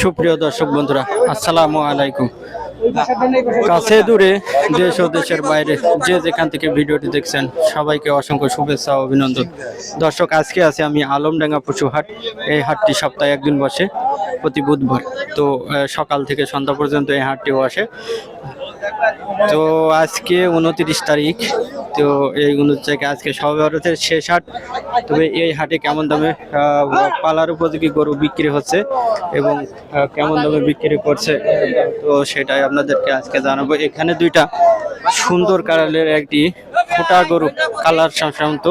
সুপ্রিয় দর্শক বন্ধুরা, আসসালামু আলাইকুম। কাছে দূরে দেশ ও দেশের বাইরে যে যেখান থেকে ভিডিওটি দেখছেন, সবাইকে অসংখ্য শুভেচ্ছা অভিনন্দন। দর্শক, আজকে আছে আমি আলমডাঙ্গা পশু হাট এই হাটটি সপ্তাহে একদিন বসে। প্রতি বুধবার। তো সকাল থেকে সন্ধ্যা পর্যন্ত এই হাটটিও আসে। তো, আজকে উনত্রিশ তারিখ। তো, এই তারিখে আজকে সবে ভারতের শেষ হাট। তবে এই হাটে কেমন দামে পালার উপযোগী গরু বিক্রি হচ্ছে এবং কেমন দামে বিক্রি করছে, তো সেটাই আপনাদেরকে আজকে জানাব। এখানে দুইটা সুন্দর কালারের একটি ফোটা গরু, কালার সাধারণত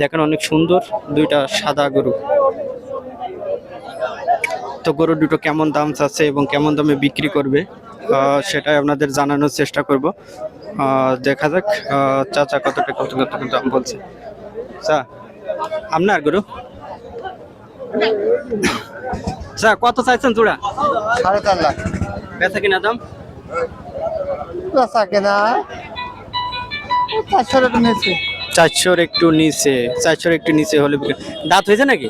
দেখেন অনেক সুন্দর, দুইটা সাদা গরু। তো গরু দুটো কেমন দাম চাচ্ছে এবং কেমন দামে বিক্রি করবে সেটাই আপনাদের জানানোর চেষ্টা করব। দেখা যাক চাচা কত টাকা কত কত দাম বলছে। চা আপনার গরু? চা কত চাইছেন চূড়া সাড়ে চার লাখ। বেচা কিনা দাম? বেচা কেনা? চারশোর একটু নিয়েছি চারশোর একটু নিচে চারশোর একটু নিচে হলে দাঁত হয়েছে নাকি?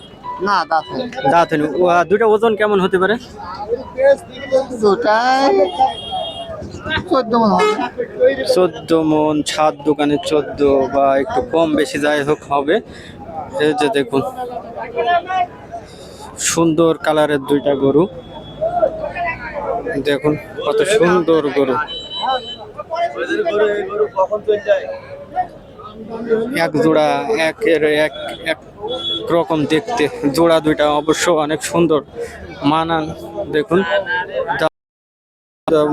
না দাঁত। দাঁত হয়নি। ও, দুইটা ওজন কেমন হতে পারে? দুটাই চোদ্দ মন চোদ্দ মন ছাদ দোকানে চোদ্দ বা একটু কম বেশি যাই হোক হবে। এই যে দেখুন সুন্দর কালারের দুইটা গরু। দেখুন কত সুন্দর গরু। এক জোড়া একের এক এক রকম দেখতে। জোড়া দুইটা অবশ্য অনেক সুন্দর, মানান, দেখুন।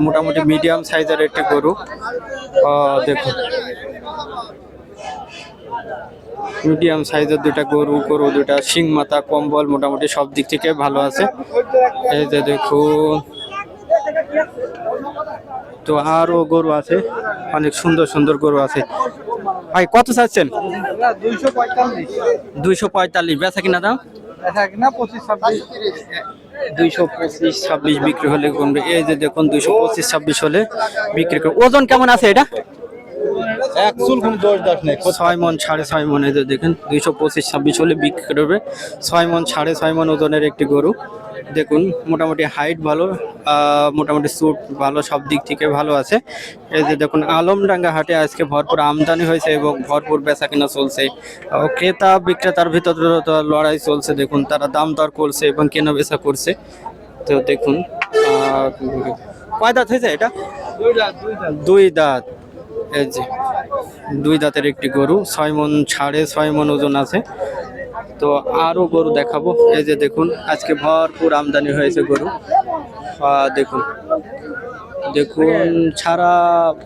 মোটামুটি মিডিয়াম সাইজের একটি গরু। দেখুন। মিডিয়াম সাইজের দুইটা গরু গরু দুইটা, শিং মাথা, কম্বল, মোটামুটি সব দিক থেকে ভালো আছে। এই যে দেখুন। তো আরও গরু আছে, অনেক সুন্দর সুন্দর গরু আছে। ভাই কত চাচ্ছেন? দুইশো পঁয়তাল্লিশ। বেচা কিনা দাম? দুইশো পঁচিশ ছাব্বিশ বিক্রি হলে এই যে দেখুন দুইশো পঁচিশ ছাব্বিশ হলে বিক্রি করবে। ওজন কেমন আছে এটা? এক চুল কোনো দাস নেই ছয় মন সাড়ে ছয় মন যে দেখেন দুইশো পঁচিশ ছাব্বিশ হলে বিক্রি করবে ছয় মন সাড়ে ছয় মন ওজনের একটি গরু। দেখুন মোটামুটি হাইট ভালো মোটামুটি স্যুট ভালো সব দিক থেকে ভালো আছে। এই যে দেখুন আলমডাঙ্গা হাটে আজকে ভরপুর আমদানি হয়েছে এবং ভরপুর বেচা কিনা চলছে ক্রেতা বিক্রেতার ভিতরে লড়াই চলছে দেখুন তারা দাম দর করছে এবং কেনা বেচা করছে। তো দেখুন কয় দাঁত হয়েছে এটা? দুই দাঁত। এই যে দুই দাঁতের একটি গরু ছয় মন সাড়ে ছয় মন ওজন আছে। তো আরও গরু দেখাবো। এই যে দেখুন আজকে ভরপুর আমদানি হয়েছে গরু। দেখুন দেখুন সারা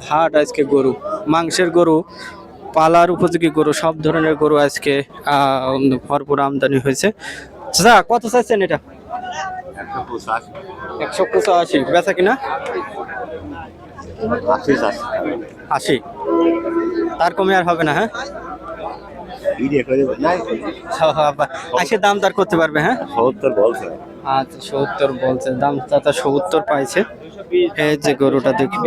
হাট আজকে গরু মাংসের গরু পালার উপযোগী গরু সব ধরনের গরু আজকে ভরপুর আমদানি হয়েছে। চাচা কত চাইছেন এটা? একশো পঁচাশি বেচা কিনা? আশি তার কমে আর হবে না হ্যাঁ? আশি দাম তার করতে পারবে হ্যাঁ? সত্তর বলছে। আচ্ছা সত্তর বলছে। দাম চাচা সত্তর পাইছে। এই যে গরুটা দেখি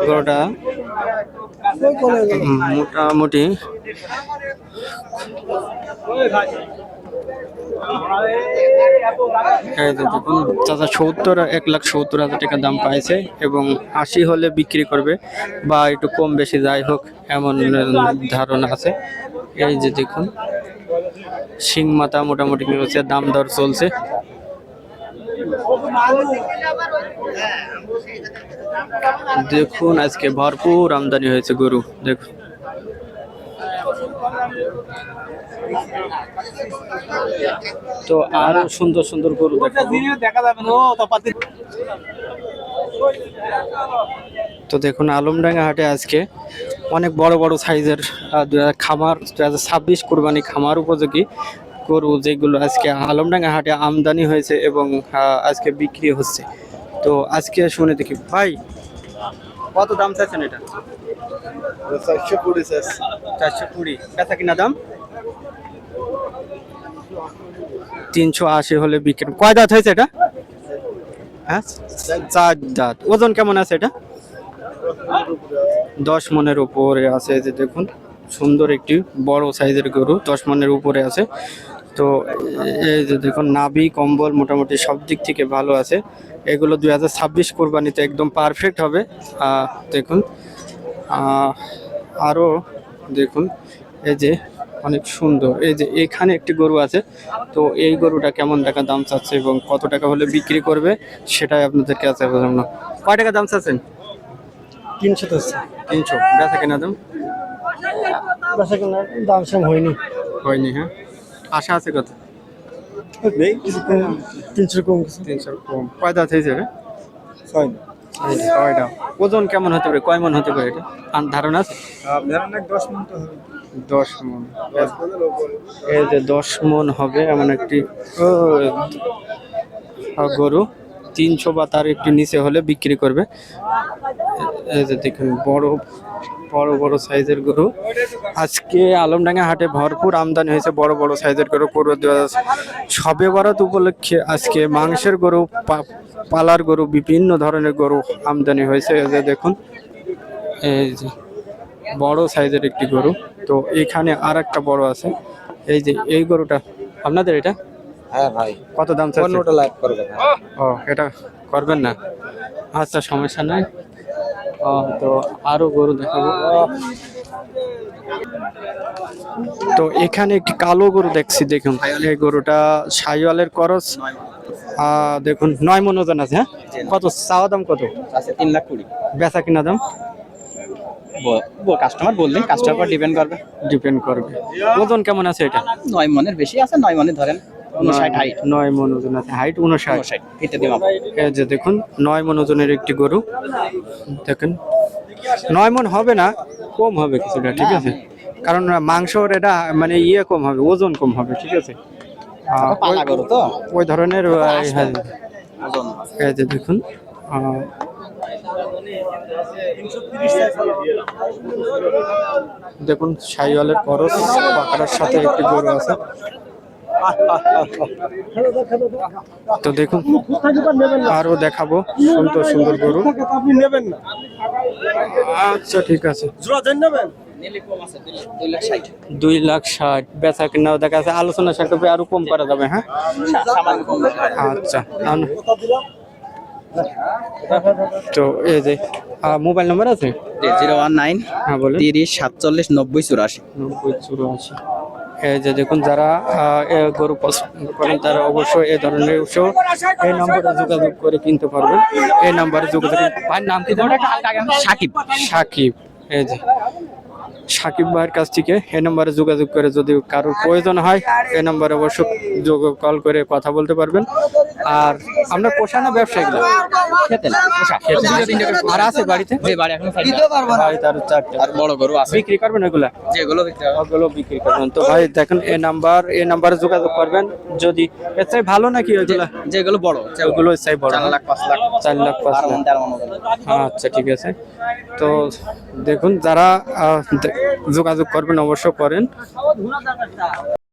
গরুটা মোটামুটি দেখুন, চাচা সত্তর, এক লাখ সত্তর হাজার টাকা দাম পাইছে এবং আশি হলে বিক্রি করবে বা একটু কম বেশি যাই হোক, এমন ধারণা আছে। এই যে দেখুন, শিং মাথা মোটামুটি হচ্ছে দাম দর চলছে। দেখুন, আজকে ভরপুর আমদানি হয়েছে গরু, দেখুন। তো আরও সুন্দর সুন্দর গরু দেখা। যাবে না ও তপাতি তো দেখুন আলমডাঙ্গা হাটে আজকে অনেক বড় বড় সাইজের খামার দু হাজার ছাব্বিশ কোরবানি খামার উপযোগী গরু যেগুলো আজকে আলমডাঙ্গা হাটে আমদানি হয়েছে এবং আজকে বিক্রি হচ্ছে। তো আজকে শুনে দেখি ভাই কত দাম চাইছেন এটা? চারশো কুড়ি চারশো কুড়ি। বেচা কিনা দাম? তিনশো আশি হলে বিক্রি কয় দাঁত হয়েছে এটা? হ্যাঁ? চার দাঁত। ওজন কেমন আছে এটা? দশ মনের উপরে আছে যে দেখুন, সুন্দর একটি বড় সাইজের গরু, দশ মনের উপরে আছে। তো এই যে দেখুন, নাভি, কম্বল মোটামুটি সব দিক থেকে ভালো আছে। এগুলো দুই হাজার ছাব্বিশ কোরবানিতে একদম পারফেক্ট হবে। দেখুন আরও দেখুন, এই যে অনেক সুন্দর। এই যে এখানে একটি গরু আছে। তো এই গরুটা কেমন টাকা দাম চাচ্ছে এবং কত টাকা হলে বিক্রি করবে সেটাই আপনাদেরকে আছে বোঝানো কয় টাকা দাম চাচ্ছেন? তিনশো তো তিনশো। বেচা কেনা দাম? বেচা দাম সেম হয়নি। হয়নি হ্যাঁ? আশা আছে কত তিনশো কম কিছু। তিনশো কম। কয় দাঁত হয়েছে ছয়। ছয়টা ওজন কেমন হতে পারে? কয় মন হতে পারে এটা? ধারণা আছে? দশ মিনিট হবে। দশ মন। এই যে দশ মন হবে এমন একটি গরু। তিনশো বা তার একটু নিচে হলে বিক্রি করবে। এই যে দেখুন বড় বড় বড় সাইজের গরু। আজকে আলমডাঙ্গা হাটে ভরপুর আমদানি হয়েছে বড় বড় সাইজের গরু পুরো সবে বরাত উপলক্ষে আজকে মাংসের গরু পালার গরু বিভিন্ন ধরনের গরু আমদানি হয়েছে। এই যে দেখুন এই যে বড় সাইজের একটি গরু। তো এখানে আর একটা বড় আছে। এই যে এই গরুটা আপনাদের এটা? হ্যাঁ ভাই। কত দাম করবে ও এটা করবেন না? আচ্ছা সমস্যা নাই। তো আরও গরু দেখাবো। তো এখানে একটি কালো গরু দেখছি দেখুন। এই গরুটা সাইওয়ালের করস দেখুন নয় মন ওজন আছে হ্যাঁ? কত? চাওয়া দাম কত? আছে তিন লাখ কুড়ি। বেচা কিনা দাম? কাস্টমার বললেন কাস্টমার ডিপেন্ড করবে। ডিপেন্ড করবে। ওজন কেমন আছে এটা? নয় মনের বেশি আছে নয় মনে ধরেন। উনষাট হাইট নয় মন ওজন আছে। হাইট উনষাট। উনষাট ফিতে দিলাম এই যে দেখুন নয় মন ওজনের একটি গরু। দেখেন নয় মন হবে না কম হবে কিছুটা ঠিক আছে? কারণ মাংসর এটা মানে ইয়ে কম হবে ওজন কম হবে ঠিক আছে? ওই- তো? ওই ধরনের হ্যাঁ, ওজন। এই যে দেখুন দেখুন সাইওয়ালের করস পাকার সাথে একটি গরু আছে। তো দেখুন আরও দেখাবো সুন্দর সুন্দর গরু। আপনি নেবেন না আচ্ছা ঠিক আছে। নেবেন আছে দুই লাখ- ষাট বেচা দেখা যাচ্ছে আলোচনা সাপেক্ষে আরও কম করা যাবে হ্যাঁ। আচ্ছা তো এই যে মোবাইল নাম্বার আছে? জিরো ওয়ান নাইন হ্যাঁ বলে তিরিশ সাতচল্লিশ নব্বই চুরাশি। নব্বই চুরাশি। যে দেখুন যারা আহ, গরু পছন্দ করেন তারা অবশ্যই এই ধরনের উৎসব এই নম্বরে যোগাযোগ করে কিনতে পারবেন। এই নাম্বারে যোগাযোগ নাম কি সাকিব। সাকিব এই যে। সাকিব ভাইয়ের কাছ থেকে এই নম্বরে যোগাযোগ করে যদি কারোর প্রয়োজন হয় এই নম্বরে অবশ্য যোগ কল করে কথা বলতে পারবেন। আর আমরা পোষা। না। ব্যবসা এগুলো। আর আছে। বাড়িতে বিক্রি করবেন ওগুলা বিক্রি করবেন। তো ভাই দেখেন এই নাম্বার এই নাম্বারে যোগাযোগ করবেন। যদি এর চাই ভালো নাকি ওইগুলা? যেগুলো বড় ওগুলো চাই বড়। চার লাখ পাঁচ লাখ। চার লাখ পাঁচ লাখ। আচ্ছা ঠিক আছে। তো দেখুন যারা যোগাযোগ করবেন অবশ্য করেন।